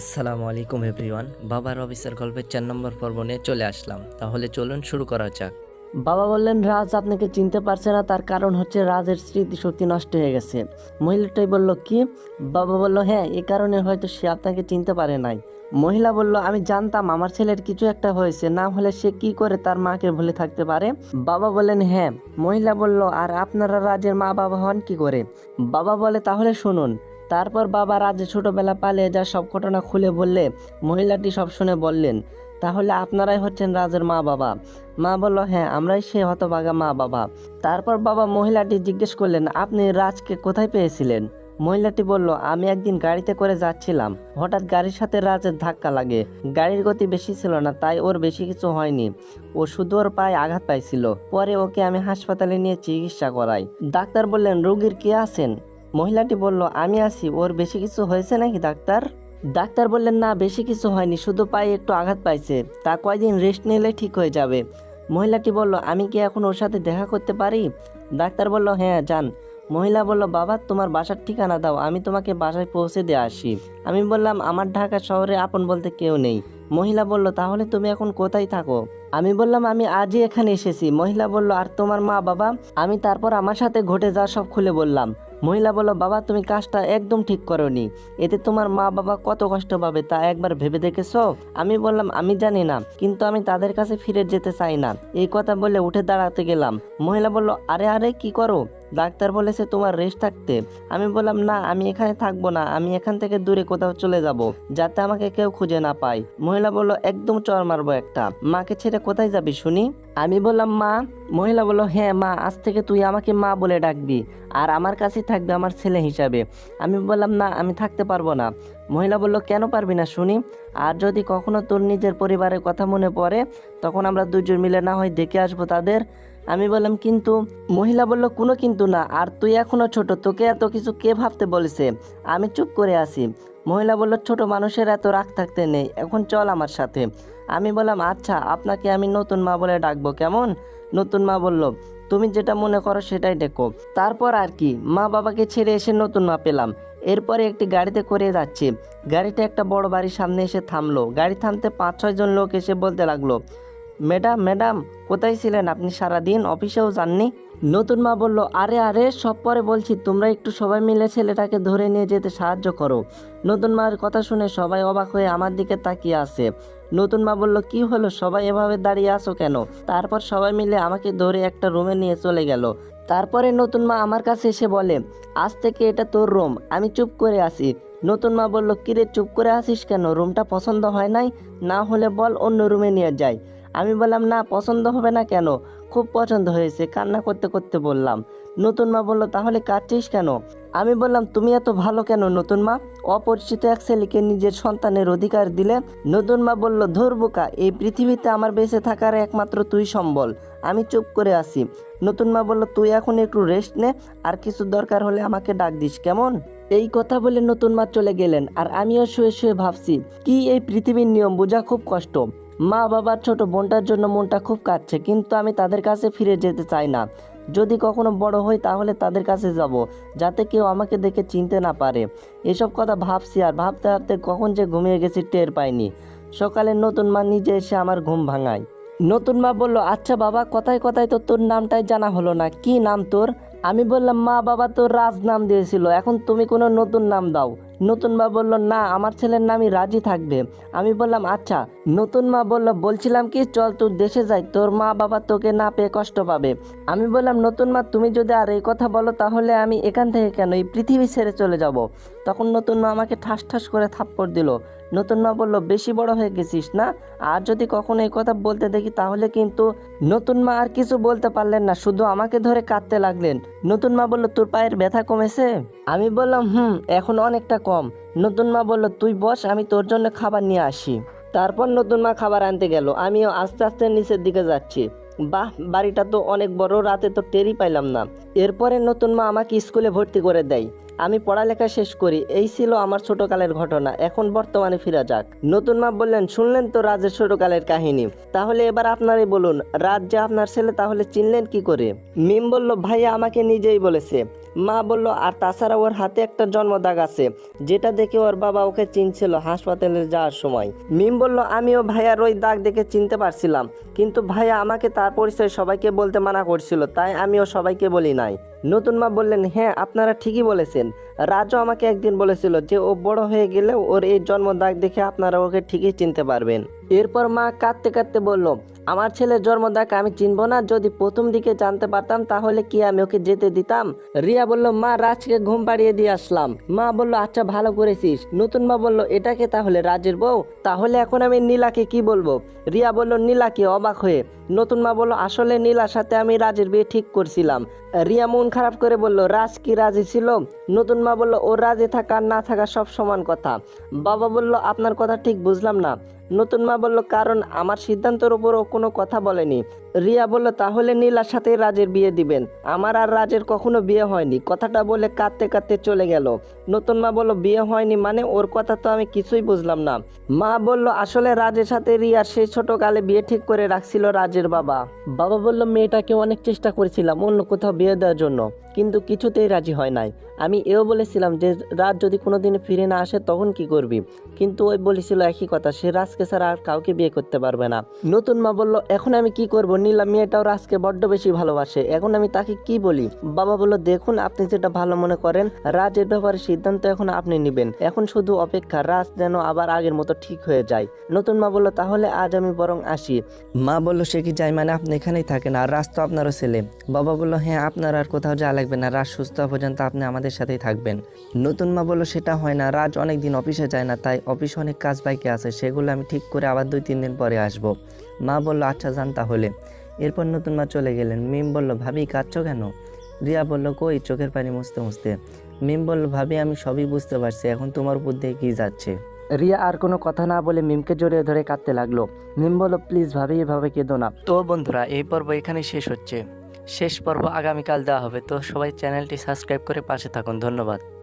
আসসালামু আলাইকুম এভরিওয়ান। বাবার অফিসের গল্পের চার নম্বর পর্ব নিয়ে চলে আসলাম। তাহলে চলুন শুরু করা যাক। বাবা বললেন, রাজ আপনাকে চিনতে পারছে না, তার কারণ হচ্ছে রাজের স্মৃতিশক্তি নষ্ট হয়ে গেছে। মহিলাটাই বলল, কি? বাবা বলল হ্যাঁ এ কারণে হয়তো সে আপনাকে চিনতে পারে নাই। মহিলা বলল, আমি জানতাম আমার ছেলের কিছু একটা হয়েছে, না হলে সে কি করে তার মাকে ভুলে থাকতে পারে? বাবা বললেন হ্যাঁ। মহিলা বলল, আর আপনারা রাজের মা বাবা হন কি করে? বাবা বলে, তাহলে শুনুন তারপর বাবা রাজে ছোটবেলা পালিয়ে যা সব ঘটনা খুলে বললে, মহিলাটি সব শুনে বললেন, তাহলে আপনারাই হচ্ছেন রাজের মা বাবা। মা বলল হ্যাঁ আমরাই সে হতভাগা মা বাবা। তারপর বাবা মহিলাটি জিজ্ঞেস করলেন, আপনি রাজকে কোথায় পেয়েছিলেন? মহিলাটি বলল, আমি একদিন গাড়িতে করে যাচ্ছিলাম। হঠাৎ গাড়ির সাথে রাজের ধাক্কা লাগে। গাড়ির গতি বেশি ছিল না, তাই ওর বেশি কিছু হয়নি। ও শুধু ওর পায়ে আঘাত পাইছিল। পরে ওকে আমি হাসপাতালে নিয়ে চিকিৎসা করাই। ডাক্তার বললেন, রোগীর কে আছেন? মহিলাটি বলল, আমি আছি, ওর বেশি কিছু হয়েছে নাকি ডাক্তার? ডাক্তার বললেন, না, বেশি কিছু হয়নি, শুধু পায়ে একটু আঘাত পাইছে। তা কয়দিন রেস্ট নিলে ঠিক হয়ে যাবে? মহিলাটি বলল, আমি কি এখন ওর সাথে দেখা করতে পারি? ডাক্তার বলল হ্যাঁ যান। মহিলা বলল, বাবা, তোমার বাসার ঠিকানা দাও, আমি তোমাকে বাসায় পৌঁছে দিয়ে আসি। আমি বললাম, আমার ঢাকা শহরে আপন বলতে কেউ নেই। মহিলা বলল, তাহলে তুমি এখন কোথায় থাকো? আমি বললাম, আমি আজই এখানে এসেছি। মহিলা বলল, আর তোমার মা, বাবা? আমি তারপর আমার সাথে ঘটে যাওয়া সব খুলে বললাম। মহিলা বলল, বাবা, তুমি কাজটা একদম ঠিক করনি। এতে তোমার মা বাবা কত কষ্ট পাবে তা একবার ভেবে দেখেছ? আমি বললাম, আমি জানি না, কিন্তু আমি তাদের কাছে ফিরে যেতে চাই না। এই কথা বলে উঠে দাঁড়াতে গেলাম। মহিলা বলল, আরে আরে, কি করো? ডাক্তার বলেছে তোমার রেস্ট থাকতে। আমি বললাম, না, আমি এখানে থাকব না। আমি এখান থেকে দূরে কোথাও চলে যাব, যাতে আমাকে কেউ খুঁজে না পায়। মহিলা বলল, একদম চর মারবো একটা। মাকে ছেড়ে কোথায় যাবি শুনি? আমি বললাম, মা। মহিলা বলল হ্যাঁ মা, আজ থেকে তুই আমাকে মা বলে ডাকবি, আর আমার কাছেই থাকবে আমার ছেলে হিসাবে। আমি বললাম, না, আমি থাকতে পারব না। মহিলা বলল, কেন পারবি না শুনি? আর যদি কখনো তোর নিজের পরিবারের কথা মনে পড়ে, তখন আমরা দুজন মিলে না হয় দেখে আসব তাদের। আমি বললাম, কিন্তু মহিলা বলল, কোনো কিন্তু না, আর তুই এখনও ছোট, তোকে এত কিছু কে ভাবতে বলেছে? আমি চুপ করে আছি। মহিলা বলল, ছোট মানুষের এত রাগ থাকতে নেই, এখন চল আমার সাথে। আমি বললাম আচ্ছা আপনাকে আমি নতুন মা বলে ডাকবো, কেমন? নতুন মা বলল, তুমি যেটা মনে করো সেটাই ডেকো। তারপর আর কি, মা বাবাকে ছেড়ে এসে নতুন মা পেলাম। এরপরে একটি গাড়িতে করে যাচ্ছি। গাড়িটা একটা বড় বাড়ির সামনে এসে থামলো। গাড়ি থামতে পাঁচ ছয়জন লোক এসে বলতে লাগল ম্যাডাম ম্যাডাম, কোথায় ছিলেন? আপনি সারাদিন অফিসেও যাননি? নতুন মা বলল, আরে আরে, সব পরে বলছি, তোমরা একটু সবাই মিলে ছেলেটাকে ধরে নিয়ে যেতে সাহায্য করো। নতুন মার কথা শুনে সবাই অবাক হয়ে আমার দিকে তাকিয়ে আছে। নতুন মা বলল, কি হলো? সবাই এভাবে দাঁড়িয়ে আছো কেন? তারপর সবাই মিলে আমাকে ধরে একটা রুমে নিয়ে চলে গেল। তারপরে নতুন মা আমার কাছে এসে বলে, আজ থেকে এটা তোর রুম, আমি চুপ করে আসি নতুন মা বলল, কিরে, চুপ করে আসিস কেন? রুমটা পছন্দ হয় নাই? না হলে বল অন্য রুমে নিয়ে যাই। আমি বললাম, না, পছন্দ হবে না কেন? খুব পছন্দ হয়েছে। কান্না করতে করতে বললাম, নতুন মা বলল, তাহলে কাঁদছিস কেন? আমি বললাম, তুমি এত ভালো কেন নতুন মা? অপরিচিত এক ছেলেকে নিজের সন্তানের অধিকার দিলে নতুন মা বলল ধরবুকা এই পৃথিবীতে আমার বেঁচে থাকার একমাত্র তুই সম্বল। আমি চুপ করে আসি নতুন মা বলল, তুই এখন একটু রেস্ট নে, আর কিছু দরকার হলে আমাকে ডাক দিস, কেমন? এই কথা বলে নতুন মা চলে গেলেন, আর আমিও শুয়ে শুয়ে ভাবছি, কি এই পৃথিবীর নিয়ম? বোঝা খুব কষ্ট। মা বাবার ছোট বোনটার জন্য মনটা খুব কাঁদছে, কিন্তু আমি তাদের কাছে ফিরে যেতে চাই না। যদি কখনো বড় হই তাহলে তাদের কাছে যাব, যাতে কেউ আমাকে দেখে চিনতে না পারে। এসব কথা ভাবছি আর ভাবতে ভাবতে কখন যে ঘুমিয়ে গেছি টের পাইনি। সকালে নতুন মা নিজে এসে আমার ঘুম ভাঙায়। নতুন মা বলল আচ্ছা বাবা, কথায় কথায় তো তোর নামটাই জানা হলো না। কি নাম তোর? আমি বললাম, মা বাবা তো রাজ নাম দিয়েছিল, এখন তুমি কোনো নতুন নাম দাও। নতুন মা বলল, না, আমার ছেলের নামই রাজি থাকবে। আমি বললাম আচ্ছা। নতুন মা বলল, বলছিলাম কি, চল তোর দেশে যাই, তোর মা বাবা তোকে না পেয়ে কষ্ট পাবে। আমি বললাম, নতুন মা, তুমি যদি আর এই কথা বলো, তাহলে আমি এখান থেকে কেন, এই পৃথিবী ছেড়ে চলে যাব? তখন নতুন মা আমাকে ঠাস ঠাস করে থাপ্পড় দিল। নতুন মা বলল বেশি বড় হয়ে গেছিস, না? আর যদি কখনো এই কথা বলতে দেখি, তাহলে কিন্তু নতুন মা আর কিছু বলতে পারলেন না, শুধু আমাকে ধরে কাঁদতে লাগলেন। নতুন মা বলল, তোর পায়ের ব্যথা কমেছে? আমি বললাম, হুম, এখন অনেকটা কম। নতুন মা বলল, তুই বস, আমি তোর জন্য খাবার নিয়ে আসি। তারপর নতুন মা খাবার আনতে গেল, আমিও আস্তে আস্তে নিচের দিকে যাচ্ছি। বাহ, বাড়িটা তো অনেক বড়, রাতে তো টেরই পাইলাম না। এরপরে নতুন মা আমাকে স্কুলে ভর্তি করে দেয়। আমি পড়ালেখা শেষ করি, এই ছিল আমার ছোটকালের ঘটনা, এখন বর্তমানে ফিরা যাক। নতুন মা বললেন, শুনলেন তো রাজের ছোটকালের কাহিনী। তাহলে এবার আপনারই বলুন, রাজ যে আপনার ছেলে তাহলে চিনলেন কি করে? মিম বলল, ভাইয়া আমাকে নিজেই বলেছে। মা বলল, আর তাছাড়া ওর হাতে একটা জন্মদাগ আছে, যেটা দেখে ওর বাবা ওকে চিনছিল হাসপাতালে যাওয়ার সময়। মিম বলল, আমিও ভাইয়ার ওই দাগ দেখে চিনতে পারছিলাম, কিন্তু ভাইয়া আমাকে তার পরিচয় সবাইকে বলতে মানা করছিল, তাই আমিও সবাইকে বলি নাই। নতুন মা বললেন হ্যাঁ আপনারা ঠিকই বলেছেন। রাজু আমাকে একদিন বলেছিল যে ও বড় হয়ে গেলে ওর এই জন্ম দাগ দেখে আপনারা ওকে ঠিকই চিনতে পারবেন। এরপর মা কাঁদতে কাঁদতে বলল, আমার ছেলের জন্ম দাগ আমি চিনবো না, যদি প্রথম দিকে জানতে পারতাম তাহলে কি আমি ওকে যেতে দিতাম? রিয়া বলল, মা, রাজকে ঘুম পাড়িয়ে দিয়ে আসলাম। মা বলল আচ্ছা ভালো করেছিস। নতুন মা বলল, এটাকে তাহলে রাজের বউ? তাহলে এখন আমি নীলাকে কি বলব? রিয়া বলল, নীলাকে অবাক হয়ে। নতুন মা বলল, আসলে নীলার সাথে আমি রাজের বিয়ে ঠিক করছিলাম। রিয়া মন খারাপ করে বলল, রাজ কি রাজি ছিল? নতুন মা বলল, ও রাজি থাকা না থাকা সব সমান কথা। বাবা বলল, আপনার কথা ঠিক বুঝলাম না। নতুন মা বলল, কারণ আমার সিদ্ধান্তের ও কোনো কথা বলেনি। রিয়া বলল, তাহলে নীলার সাথে রাজের বিয়ে দিবেন। আমার আর রাজের কখনো বিয়ে হয়নি। কথাটা বলে কাঁদতে কাঁদতে চলে গেল। নতুন মা বলল, বিয়ে হয়নি মানে ওর কথা তো আমি কিছুই বুঝলাম না। মা বলল, আসলে রাজের সাথে রিয়ার সেই ছোটকালে বিয়ে ঠিক করে রাখছিল রাজের বাবা। বাবা বলল, মেয়েটাকে অনেক চেষ্টা করেছিলাম অন্য কোথাও বিয়ে দেওয়ার জন্য, কিন্তু কিছুতেই রাজি হয় নাই। আমি এও বলেছিলাম যে রাজ যদি কোনোদিন ফিরে না আসে, তখন কি করবি? কিন্তু ওই বলেছিল একই কথা, সে রাজকে ছাড়া আর কাউকে বিয়ে করতে পারবে না। নতুন মা বলল, এখন আমি কি করব? নীলা মেয়েটাও রাজকে বড্ড বেশি ভালোবাসে। এখন আমি তাকে কি বলি? বাবা বলল, দেখুন, আপনি যেটা ভালো মনে করেন, রাজের ব্যাপারে সিদ্ধান্ত এখন আপনি নেবেন। এখন শুধু অপেক্ষা, রাজ যেন আবার আগের মতো ঠিক হয়ে যায়। নতুন মা বলল, তাহলে আজ আমি বরং আসি। মা বলল, সে কি যায়? মানে আপনি এখানেই থাকেন, আর রাজ তো আপনারও ছেলে। বাবা বলল হ্যাঁ আপনার আর কোথাও যাওয়া লাগবে না। রাজ সুস্থ পর্যন্ত আপনি আমাদের সাথেই থাকবেন। নতুন মা বলল, সেটা হয় না। রাজ অনেক দিন অফিসে যায় না, তাই অফিসে অনেক কাজ বাইকে আছে। সেগুলো আমি ঠিক করে আবার দুই, তিন দিন পরে আসব। মা বলল আচ্ছা যান তাহলে। এরপর নতুন মা চলে গেলেন। মিম বলল, ভাবি, কাঁদছো কেন? রিয়া বলল, কই, চোখের পানি মুছতে মুছতে। মিম বলল, ভাবি, আমি সবই বুঝতে পারছি। এখন তোমার উপর দিয়ে কি যাচ্ছে? রিয়া আর কোনো কথা না বলে মিমকে জড়িয়ে ধরে কাঁদতে লাগল। মিম বলল, প্লিজ ভাবি, এভাবে কেঁদো না। তো বন্ধুরা, এই পর্ব এখানেই শেষ হচ্ছে। শেষ পর্ব আগামীকাল দেওয়া হবে। তো সবাই চ্যানেলটি সাবস্ক্রাইব করে পাশে থাকুন। ধন্যবাদ।